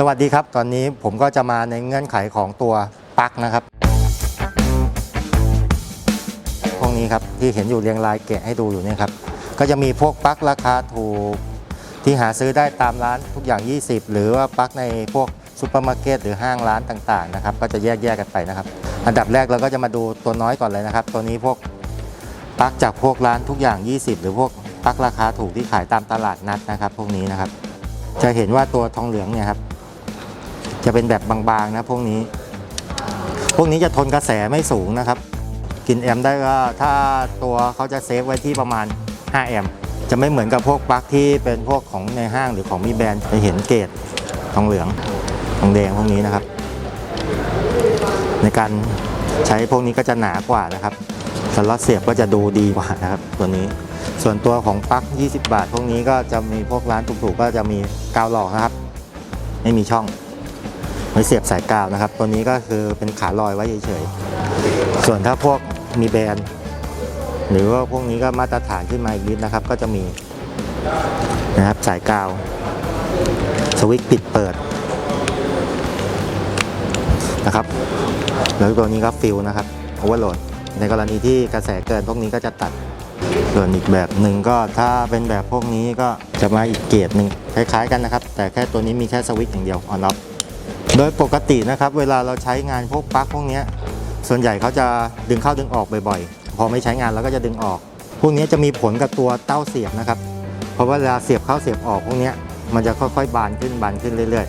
สวัสดีครับ ตอนนี้ผมก็จะมาในเงื่อนไขของตัวปลั๊กนะครับพวกนี้ครับที่เห็นอยู่เรียงรายแกะให้ดูอยู่เนี่ยครับ ก็จะมีพวกปลั๊กราคาถูกที่หาซื้อได้ตามร้านทุกอย่าง 20 หรือว่าปลั๊กในพวกซูเปอร์มาร์เก็ตหรือห้างร้านต่างๆนะครับ ก็จะแยกแยกกันไปนะครับ อันดับแรกเราก็จะมาดูตัวน้อยก่อนเลยนะครับ ตัวนี้พวกปลั๊กจากพวกร้านทุกอย่าง 20 หรือพวกปลั๊กราคาถูกที่ขายตามตลาดนัดนะครับ พวกนี้นะครับ จะเห็นว่าตัวทองเหลืองเนี่ยครับ จะเป็นแบบบางๆนะพวกนี้ พวกนี้จะทนกระแสไม่สูงนะครับ กินแอมได้ก็ถ้าตัวเขาจะเซฟไว้ที่ประมาณ 5 แอมจะไม่เหมือนกับพวกปลั๊กที่เป็นพวกของในห้างหรือของมีแบรนด์จะเห็นเกรดทองเหลืองทองแดงพวกนี้นะครับ ในการใช้พวกนี้ก็จะหนากว่านะครับสล็อตเสียบก็จะดูดีกว่านะครับตัวนี้ ส่วนตัวของปลั๊ก 20 บาท พวกนี้ก็จะมีพวกร้านถูกๆก็จะมีกาวหลอกนะครับ ไม่มีช่อง ไว้เสียบสายกาวนะครับ ตัวนี้ก็คือเป็นขาลอยไว้เฉยๆ ส่วนถ้าพวกมีแบรนด์หรือว่าพวกนี้ก็มาตรฐานขึ้นมาอีกนิดนะครับ ก็จะมีนะครับสายกาว สวิตช์ปิดเปิดนะครับแล้วตัวนี้ก็ฟิลนะครับโอเวอร์โหลดในกรณีที่กระแสเกินพวกนี้ก็จะตัด ส่วนอีกแบบหนึ่งก็ถ้าเป็นแบบพวกนี้ก็จะมาอีกเกรหนึ่งคล้ายๆกันนะครับ แต่แค่ตัวนี้มีแค่สวิตช์อย่างเดียวออนออฟ โดยปกตินะครับ เวลาเราใช้งานพวกปลั๊กพวกนี้ส่วนใหญ่เขาจะดึงเข้าดึงออกบ่อยๆ พอไม่ใช้งานเราก็จะดึงออก พวกนี้จะมีผลกับตัวเต้าเสียบนะครับ เพราะว่าเวลาเสียบเข้าเสียบออกพวกนี้มันจะค่อยๆ บานขึ้นบานขึ้นเรื่อย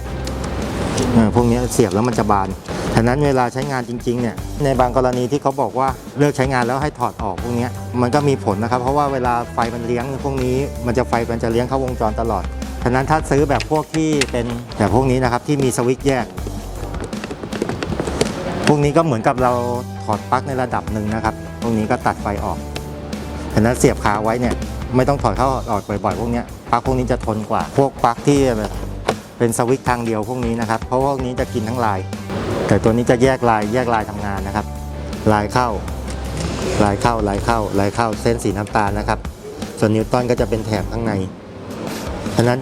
ๆพวกนี้เสียบแล้วมันจะบานฉะนั้นเวลาใช้งานจริงๆเนี่ยในบางกรณีที่เขาบอกว่าเลิกใช้งานแล้วให้ถอดออกพวกนี้มันก็มีผลนะครับ เพราะว่าเวลาไฟมันเลี้ยงพวกนี้มันจะไฟมันจะเลี้ยงเข้าวงจรตลอดฉะนั้นถ้าซื้อแบบพวกที่เป็นแบบพวกนี้นะครับที่มีสวิตช์แยก พวกนี้ก็เหมือนกับเราถอดปลั๊กในระดับหนึ่งนะครับ พวกนี้ก็ตัดไฟออกฉะนั้นเสียบคาไว้เนี่ยไม่ต้องถอดเข้าออกบ่อยๆ พวกนี้ปลั๊กพวกนี้จะทนกว่า พวกปลั๊กที่แบบเป็นสวิตช์ทางเดียวพวกนี้นะครับ เพราะพวกนี้จะกินทั้งลาย แต่ตัวนี้จะแยกลายแยกลายทำงานนะครับ ลายเข้า ลายเข้าลายเข้าลายเข้าเส้นสีน้ำตาลนะครับ ส่วนนิวตันก็จะเป็นแถบข้างในฉะนั้น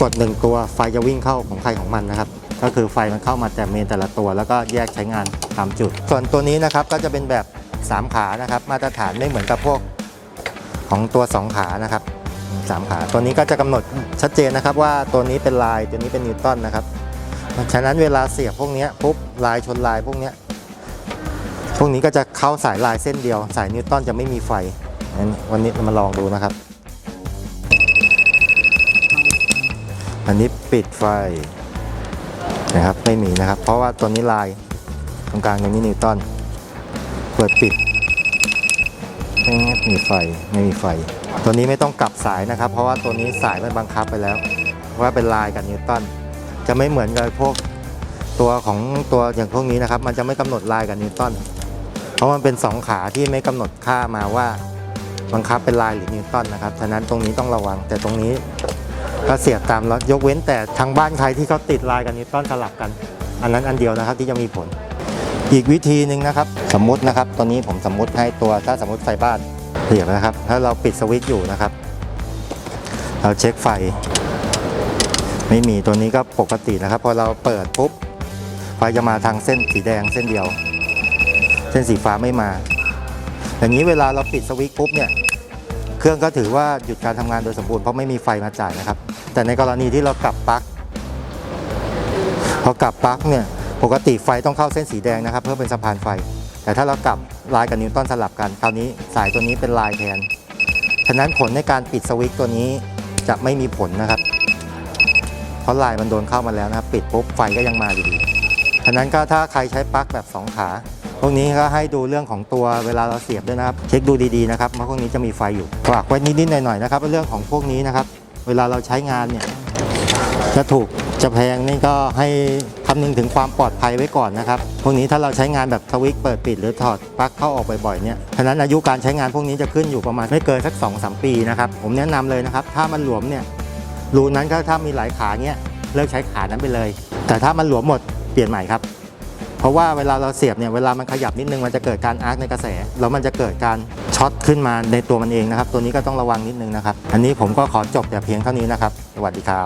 กดหนึ่งตัวไฟจะวิ่งเข้าของใครของมันนะครับ ก็คือไฟมันเข้ามาแต่เมนแต่ละตัว แล้วก็แยกใช้งานตามจุด ส่วนตัวนี้นะครับก็จะเป็นแบบ 3 ขานะครับ มาตรฐานไม่เหมือนกับพวกของตัว 2 ขานะครับสามขา ตัวนี้ก็จะกำหนดชัดเจนนะครับ ว่าตัวนี้เป็นลายตัวนี้เป็นนิวตันนะครับฉะนั้นเวลาเสียบพวกนี้ปุ๊บลายชนลายพวกนี้พวกนี้ก็จะเข้าสายลายเส้นเดียว สายนิวตันจะไม่มีไฟงั้นวันนี้เรามาลองดูนะครับ อันนี้ปิดไฟ นะครับไม่มีนะครับ เพราะว่าตัวนี้ลายตรงกลางตรงนี้นิวตันเปิดปิดไม่มีไฟไม่มีไฟ ตัวนี้ไม่ต้องกลับสายนะครับ เพราะว่าตัวนี้สายมันบังคับไปแล้ว ว่าเป็นลายกับนิวตันจะไม่เหมือนกับพวกตัวของตัวอย่างพวกนี้นะครับ มันจะไม่กำหนดลายกับนิวตันเพราะมันเป็นสองขาที่ไม่กำหนดค่ามาว่าบังคับเป็นลายหรือนิวตันนะครับฉะนั้นตรงนี้ต้องระวัง แต่ตรงนี้ ก็เสียบตามแล้วยกเว้นแต่ทางบ้านใครที่เขาติดลายกับนิวตันสลับกัน อันนั้นอันเดียวนะครับที่จะมีผล อีกวิธีหนึ่งนะครับสมมุตินะครับตัวนี้ผมสมมุติให้ตัวถ้าสมมติไฟบ้านเสียบนะครับ ถ้าเราปิดสวิตช์อยู่นะครับ เราเช็คไฟ ไม่มีตัวนี้ก็ปกตินะครับ พอเราเปิดปุ๊บไฟจะมาทางเส้นสีแดงเส้นเดียว เส้นสีฟ้าไม่มา อย่างนี้เวลาเราปิดสวิตช์ปุ๊บเนี่ย เครื่องก็ถือว่าหยุดการทำงานโดยสมบูรณ์เพราะไม่มีไฟมาจ่ายนะครับ แต่ในกรณีที่เรากลับปลั๊กพอกลับปลั๊กเนี่ยปกติไฟต้องเข้าเส้นสีแดงนะครับ เพื่อเป็นสะพานไฟ แต่ถ้าเรากลับลายกับนิวตันสลับกัน คราวนี้สายตัวนี้เป็นลายแทน ฉะนั้นผลในการปิดสวิตช์ตัวนี้จะไม่มีผลนะครับ เพราะลายมันโดนเข้ามาแล้วนะครับ ปิดปุ๊บไฟก็ยังมาอยู่ดี ฉะนั้นก็ถ้าใครใช้ปลั๊กแบบสองขา พวกนี้ก็ให้ดูเรื่องของตัวเวลาเราเสียบด้วยนะครับ เช็คดูดีๆนะครับเพราะพวกนี้จะมีไฟอยู่ฝากไว้นิดๆหน่อยๆนะครับเรื่องของพวกนี้นะครับ เวลาเราใช้งานเนี่ยจะถูกจะแพงนี่ก็ให้คำนึงถึงความปลอดภัยไว้ก่อนนะครับ พวกนี้ถ้าเราใช้งานแบบสวิตช์เปิดปิดหรือถอดปลั๊กเข้าออกบ่อยๆเนี่ยฉะนั้นอายุการใช้งานพวกนี้จะขึ้นอยู่ประมาณไม่เกินสัก2อสปีนะครับ ผมแนะนำเลยนะครับ ถ้ามันหลวมเนี่ยรูนั้นก็ถ้ามีหลายขาเนี่ยเลิกใช้ขานั้นไปเลย แต่ถ้ามันหลวมหมดเปลี่ยนใหม่ครับ ราะว่าเวลาเราเสียบเนี่ยเวลามันขยับนิดนึงมันจะเกิดการอาร์คในกระแสแล้วมันจะเกิดการช็อตขึ้นมาในตัวมันเองนะครับ ตัวนี้ก็ต้องระวังนิดนึงนะครับ อันนี้ผมก็ขอจบแต่เพียงเท่านี้นะครับ สวัสดีครับ